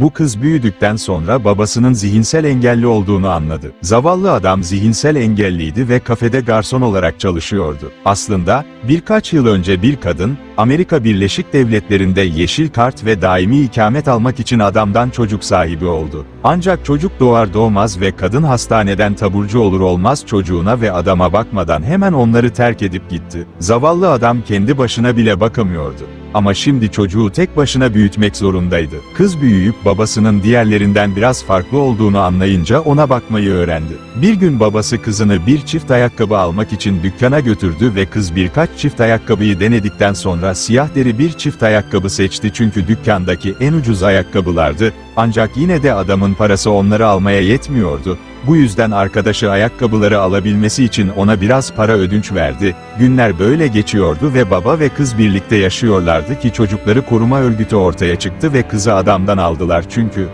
Bu kız büyüdükten sonra babasının zihinsel engelli olduğunu anladı. Zavallı adam zihinsel engelliydi ve kafede garson olarak çalışıyordu. Aslında, birkaç yıl önce bir kadın, Amerika Birleşik Devletleri'nde yeşil kart ve daimi ikamet almak için adamdan çocuk sahibi oldu. Ancak çocuk doğar doğmaz ve kadın hastaneden taburcu olur olmaz çocuğuna ve adama bakmadan hemen onları terk edip gitti. Zavallı adam kendi başına bile bakamıyordu. Ama şimdi çocuğu tek başına büyütmek zorundaydı. Kız büyüyüp babasının diğerlerinden biraz farklı olduğunu anlayınca ona bakmayı öğrendi. Bir gün babası kızını bir çift ayakkabı almak için dükkana götürdü ve kız birkaç çift ayakkabıyı denedikten sonra siyah deri bir çift ayakkabı seçti çünkü dükkandaki en ucuz ayakkabılardı, ancak yine de adamın parası onları almaya yetmiyordu. Bu yüzden arkadaşı ayakkabıları alabilmesi için ona biraz para ödünç verdi. Günler böyle geçiyordu ve baba ve kız birlikte yaşıyorlardı ki çocukları koruma örgütü ortaya çıktı ve kızı adamdan aldılar çünkü